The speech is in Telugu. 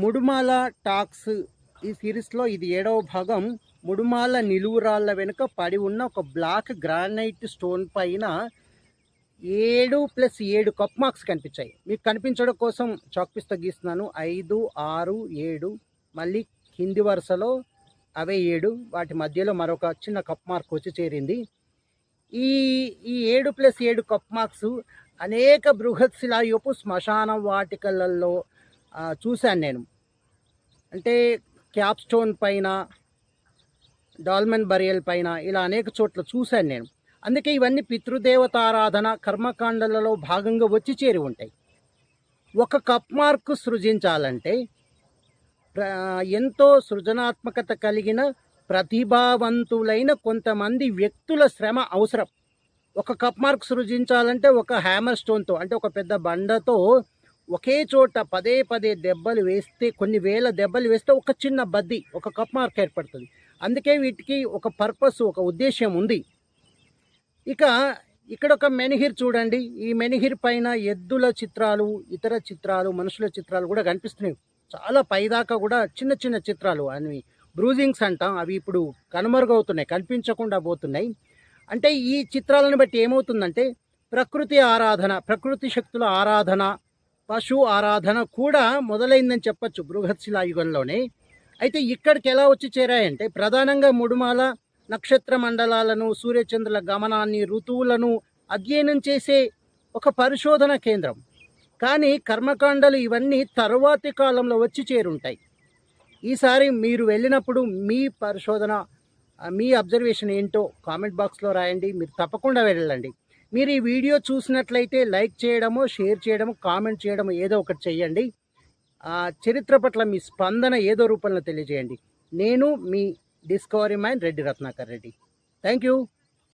ముడుమాల టాక్స్ ఈ సిరీస్లో ఇది ఏడవ భాగం. ముడుమాల నిలువురాళ్ళ వెనుక పడి ఉన్న ఒక బ్లాక్ గ్రానైట్ స్టోన్ పైన ఏడు ప్లస్ ఏడు కప్ మార్క్స్ కనిపించాయి. మీకు కనిపించడం కోసం చాక్పీస్తో గీస్తున్నాను. ఐదు ఆరు ఏడు మళ్ళీ కింది వరుసలో అవే ఏడు వాటి మధ్యలో మరొక చిన్న కప్ మార్క్ వచ్చి చేరింది. ఈ ఈ ఏడు ప్లస్ ఏడు కప్ మార్క్స్ అనేక బృహత్ శిలాయుపు శ్మశాన వాటికలలో చూశాను నేను. అంటే క్యాప్ స్టోన్ పైన డాల్మెన్ బరియల్ పైన ఇలా అనేక చోట్ల చూశాను నేను. అందుకే ఇవన్నీ పితృదేవతారాధన కర్మకాండలలో భాగంగా వచ్చి చేరి ఉంటాయి. ఒక కప్ మార్క్ సృజించాలంటే ప్ర- ఎంతో సృజనాత్మకత కలిగిన ప్రతిభావంతులైన కొంతమంది వ్యక్తుల శ్రమ అవసరం. ఒక కప్ మార్క్ సృజించాలంటే ఒక హ్యామర్ స్టోన్తో అంటే ఒక పెద్ద బండతో ఒకే చోట పదే పదే దెబ్బలు వేస్తే కొన్ని వేల దెబ్బలు వేస్తే ఒక చిన్న బద్ది ఒక కప్ మార్క్ ఏర్పడుతుంది. అందుకే వీటికి ఒక పర్పస్ ఒక ఉద్దేశం ఉంది. ఇక ఇక్కడ ఒక మెనిహిర్ చూడండి. ఈ మెనిహిర్ పైన ఎద్దుల చిత్రాలు ఇతర చిత్రాలు మనుషుల చిత్రాలు కూడా కనిపిస్తున్నాయి. చాలా పైదాకా కూడా చిన్న చిన్న చిత్రాలు అవి బ్రూజింగ్స్ అంటాం అవి ఇప్పుడు కనుమరుగవుతున్నాయి కనిపించకుండా పోతున్నాయి. అంటే ఈ చిత్రాలను బట్టి ఏమవుతుందంటే ప్రకృతి ఆరాధన ప్రకృతి శక్తుల ఆరాధన పశు ఆరాధన కూడా మొదలైందని చెప్పొచ్చు బృహత్శిలా యుగంలోనే అయితే ఇక్కడికి ఎలా వచ్చి చేరాయంటే ప్రధానంగా ముడుమాల నక్షత్ర మండలాలను సూర్యచంద్రుల గమనాన్ని ఋతువులను అధ్యయనం చేసే ఒక పరిశోధన కేంద్రం. కానీ కర్మకాండలు ఇవన్నీ తరువాతి కాలంలో వచ్చి చేరుంటాయి. ఈసారి మీరు వెళ్ళినప్పుడు మీ పరిశోధన మీ అబ్జర్వేషన్ ఏంటో కామెంట్ బాక్స్లో రాయండి. మీరు తప్పకుండా వెళ్ళండి. మీరు ఈ వీడియో చూసినట్లయితే లైక్ చేయడమో షేర్ చేయడము కామెంట్ చేయడము ఏదో ఒకటి చేయండి చరిత్ర పట్ల మీ స్పందన ఏదో రూపంలో తెలియజేయండి. నేను మీ discovery mind Reddy Ratnakar Reddy. Thank you.